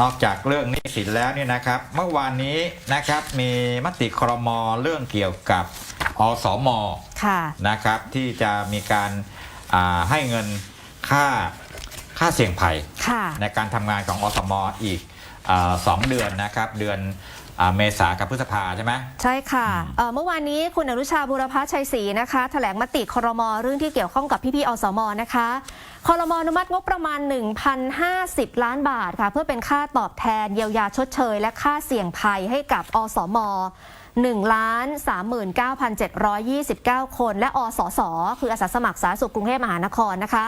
นอกจากเรื่องหนี้สินแล้วเนี่ยนะครับ เมื่อวานนี้นะครับมีมติครมเรื่องเกี่ยวกับอสมค่ะนะครับที่จะมีการอ่าให้เงินค่าค่าเสี่ยงภัยค่ะในการทำงานของอสมอีกอาสองเดือนนะครับ เดือนอา เมษากับพฤษภาใช่ไหม ใช่ค่ะเอ่อเมื่อวานนี้คุณอนุชาบุรพชัยศรีนะคะแถลงมติครมเรื่องที่เกี่ยวข้องกับพี่ๆอสมนะคะครมอนุมัติงบประมาณ 1,050 ล้านบาทค่ะเพื่อเป็นค่าตอบแทนเยียวยาชดเชย และค่าเสี่ยงภัยให้กับอสม1ล้าน39,729 คน และอสส คืออาสาสมัครสาธารณสุขกรุงเทพมหานครนะคะ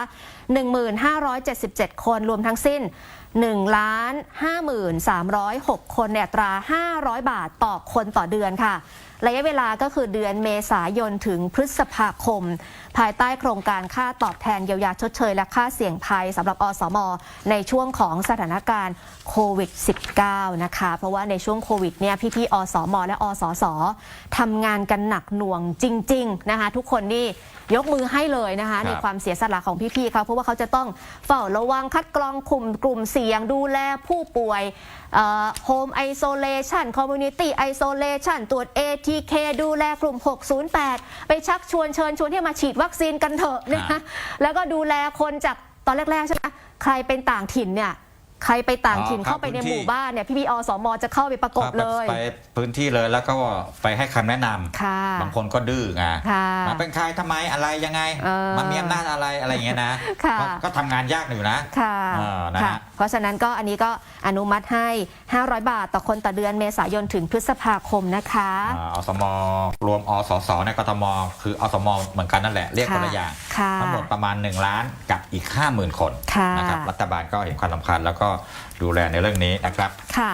1,577 คนรวมทั้งสิ้น 1 ล้าน53,306 คนในอัตรา500 บาทต่อคนต่อเดือนค่ะ ระยะเวลาก็คือเดือนเมษายนถึงพฤษภาคม ภายใต้โครงการค่าตอบแทนเยียวยาชดเชย และค่าเสี่ยงภัยสำหรับอสม ในช่วงของสถานการณ์โควิด -19 นะคะ เพราะว่าในช่วงโควิดเนี่ยพี่ๆอสม และอสสทำงานกันหนักหน่วงจริง ๆ นะคะ ทุกคนนี่ยกมือให้เลยนะคะคในความเสียสละของพี่ๆเขาเพราะว่าเขาจะต้องเฝ้าระวังคัดกรองกลุ่มกลุ่มเสี่ยงดูแลผู้ป่วยโฮมไอโซเลชันคอมมูนิตี้ไอโซเลชันตรวจ ATK ดูแลกลุ่ม 608 ไปชักชวนเชิญชวนให้มาฉีดวัคซีนกันเถอะนะคะแล้วก็ดูแลคนจากตอนแรกๆใช่ไหมใครเป็นต่างถิ่นเนี่ย ใครไปต่างถิ่นอ๋อเข้าไปในเข้าพื้นที่หมู่บ้านเนี่ยพี่ๆอสมจะเข้าไปประกบเลย ไปพื้นที่เลยแล้วก็ไปให้คำแนะนำค่ะ บางคนก็ดื้อไงค่ะ มาเป็นใครทำไมอะไรยังไงเออมันมีอำนาจอะไรอะไรอย่างเงี้ยนะค่ะ ก็ก็ทำงานยากอยู่นะ ค่ะเออนะฮะ ค่ะ เพราะฉะนั้นก็อันนี้ก็อนุมัติให้ 500 บาทต่อคนต่อเดือนเมษายนถึงพฤษภาคมนะคะ อ่าอสมรวมอสสในกทมคืออสมเหมือนกันนั่นแหละเรียกคนละอย่าง ค่ะ ทั้งหมดประมาณ 1 ล้านกับ อีก 50,000 คนค่ะ นะครับรัฐบาลก็เห็นความสำคัญแล้วก็ดูแลในเรื่องนี้นะครับ ค่ะ